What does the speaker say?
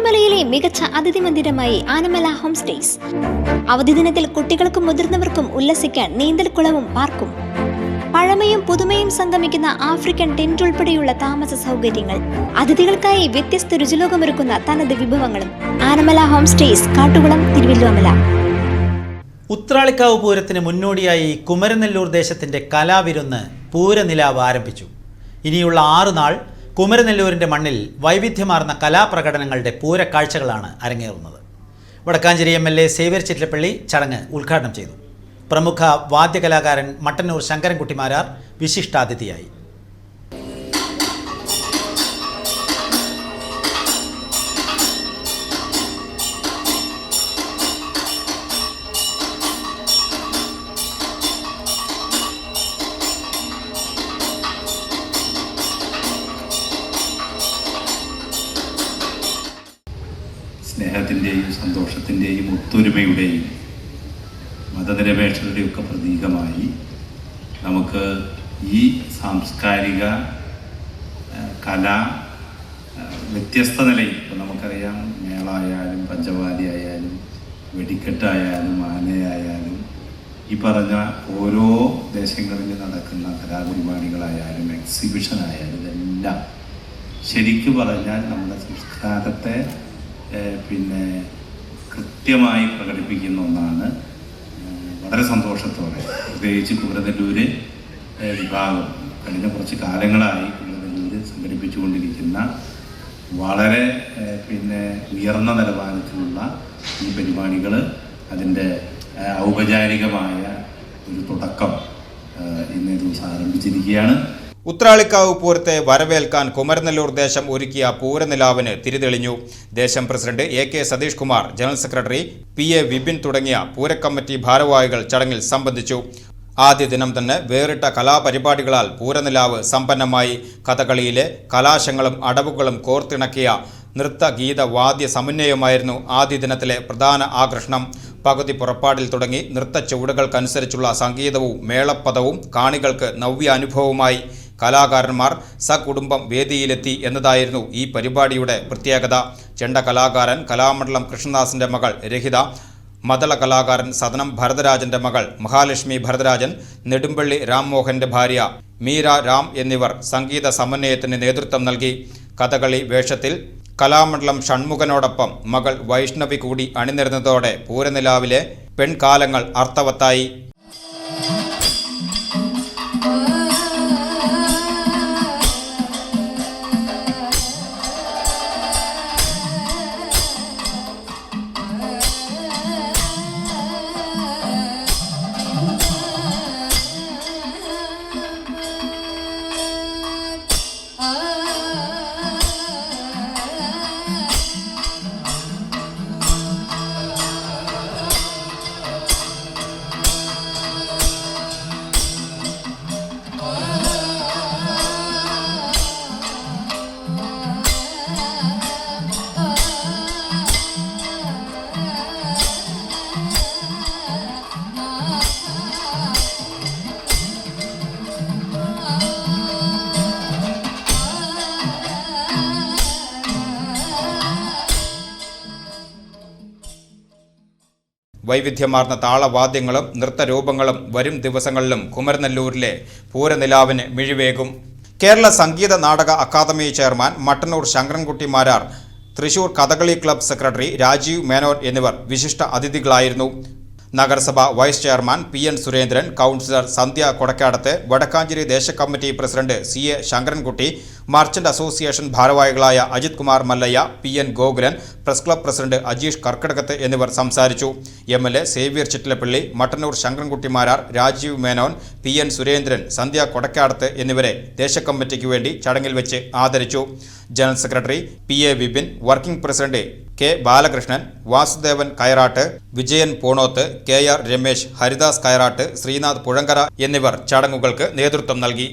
തിരുവല്ലോമലയിലെ മികച്ച അതിഥി മന്ദിരമായി Anamala home stays. അവധി ദിനത്തിൽ കുട്ടികൾക്കും മുതിർന്നവർക്കും ഉല്ലസിക്കാൻ നീന്തൽക്കുളവും പാർക്കും. പഴമയും പുതുമയും സംഗമിക്കുന്ന ആഫ്രിക്കൻ ടെന്റ് ഉൾപ്പെടെയുള്ള താമസ സൗകര്യങ്ങൾ അതിഥികൾക്കായി വ്യത്യസ്ത രുചിലോകമൊരുക്കുന്ന തനത് വിഭവങ്ങളും. Anamala home stays Kattukulam Thiruvalluvamala. Uthralikkavu പൂരത്തിന് മുന്നോടിയായി കുമരനെല്ലൂർ ദേശത്തിന്റെ കലാവിരുന്ന് പൂരനിലാവ് ആരംഭിച്ചു. ഇനിയുള്ള ആറു നാൾ കുമരനെല്ലൂരിന്റെ മണ്ണിൽ വൈവിധ്യമാർന്ന കലാപ്രകടനങ്ങളുടെ പൂരക്കാഴ്ചകളാണ് അരങ്ങേറുന്നത്. Vadakkanchery M L A Xavier Chittilappally ചടങ്ങ് ഉദ്ഘാടനം ചെയ്തു. പ്രമുഖ വാദ്യകലാകാരൻ മട്ടന്നൂർ ശങ്കരൻകുട്ടിമാരാർ വിശിഷ്ടാതിഥിയായി. സ്നേഹത്തിന്റെയും സന്തോഷത്തിന്റെയും ഒത്തൊരുമയുടെയും മതനിരപേക്ഷതയുടെയൊക്കെ പ്രതീകമായി നമുക്ക് ഈ സാംസ്കാരിക കല വ്യത്യസ്ത നിലയിൽ ഇപ്പം നമുക്കറിയാം മേളായാലും പഞ്ചവാലി ആയാലും വെടിക്കെട്ടായാലും ആനയായാലും ഈ പറഞ്ഞ ഓരോ ദേശങ്ങളിൽ നടക്കുന്ന കലാപരിപാടികളായാലും എക്സിബിഷനായാലും ഇതെല്ലാം ശരിക്കു പറഞ്ഞാൽ നമ്മുടെ സംസ്കാരത്തെ പിന്നെ കൃത്യമായി പ്രകടിപ്പിക്കുന്ന ഒന്നാണ് വളരെ സന്തോഷത്തോടെ പ്രത്യേകിച്ച് കുമരനെല്ലൂര് വിഭാഗം കഴിഞ്ഞ കുറച്ച് കാലങ്ങളായി കുമരനെല്ലൂര് സംഘടിപ്പിച്ചുകൊണ്ടിരിക്കുന്ന വളരെ പിന്നെ ഉയർന്ന നിലവാരത്തിലുള്ള ഈ പരിപാടികൾ അതിന്റെ ഔപചാരികമായ ഒരു തുടക്കം ഇന്നേ ദിവസം ആരംഭിച്ചിരിക്കുകയാണ്. ഉത്രാളിക്കാവ് പൂരത്തെ വരവേൽക്കാൻ കുമരനെല്ലൂർ ദേശം ഒരുക്കിയ പൂരനിലാവിന് തിരിതെളിഞ്ഞു. ദേശം president A K Satheesh Kumar general secretary P A Vipin തുടങ്ങിയ പൂരക്കമ്മിറ്റി ഭാരവാഹികൾ ചടങ്ങിൽ സംബന്ധിച്ചു. ആദ്യ ദിനം തന്നെ വേറിട്ട കലാപരിപാടികളാൽ പൂരനിലാവ് സമ്പന്നമായി. കഥകളിയിലെ കലാശങ്ങളും അടവുകളും കോർത്തിണക്കിയ നൃത്ത ഗീത വാദ്യ സമന്വയമായിരുന്നു ആദ്യ ദിനത്തിലെ പ്രധാന ആകർഷണം. പകുതി പുറപ്പാടിൽ തുടങ്ങി നൃത്ത ചുവടുകൾക്കനുസരിച്ചുള്ള സംഗീതവും മേളപ്പദവും കാണികൾക്ക് നവ്യാനുഭവമായി കലാകാരന്മാർ സകുടുംബം വേദിയിലെത്തി എന്നതായിരുന്നു ഈ പരിപാടിയുടെ പ്രത്യേകത. ചെണ്ട കലാകാരൻ കലാമണ്ഡലം കൃഷ്ണദാസിന്റെ മകൾ രഹിത മതള കലാകാരൻ സദനം ഭരതരാജന്റെ മകൾ മഹാലക്ഷ്മി ഭരതരാജൻ നെടുമ്പള്ളി രാംമോഹന്റെ ഭാര്യ മീര രാം എന്നിവർ സംഗീത സമന്വയത്തിന് നേതൃത്വം നൽകി. കഥകളി വേഷത്തിൽ കലാമണ്ഡലം ഷൺമുഖനോടൊപ്പം മകൾ വൈഷ്ണവി കൂടി അണിനിരുന്നതോടെ പൂരനിലാവിലെ പെൺകാലങ്ങൾ അർത്ഥവത്തായി. വൈവിധ്യമാർന്ന താളവാദ്യങ്ങളും നൃത്തരൂപങ്ങളും വരും ദിവസങ്ങളിലും കുമരനെല്ലൂരിലെ പൂരനിലാവിന് മിഴിവേകും. Kerala Sangeetha Nataka Akademi chairman Mattannur Sankarankutty Marar Thrissur Kathakali club secretary Rajeev Menon എന്നിവർ വിശിഷ്ട അതിഥികളായിരുന്നു. നഗരസഭ vice chairman P N Surendran councillor Sandhya Kodakkadath Vadakkanchery ദേശ committee president C A Sankarankutty merchant association ഭാരവാഹികളായ Ajith Kumar Mallayya P N Gokulan press club president Ajeesh Karkidakath എന്നിവർ സംസാരിച്ചു. M L A Xavier Chittilappally Mattannur Sankarankuttymarar Rajeev Menon P N Surendran Sandhya Kodakkadath എന്നിവരെ ദേശകമ്മിറ്റിക്ക് വേണ്ടി ചടങ്ങിൽ വെച്ച് ആദരിച്ചു. General secretary P A Vipin working president K Balakrishnan Vasudevan Kayarattu Vijayan Poonoth K R Ramesh Haridas Kayarattu Sreenath Puzhankara എന്നിവർ ചടങ്ങുകൾക്ക് നേതൃത്വം നൽകി.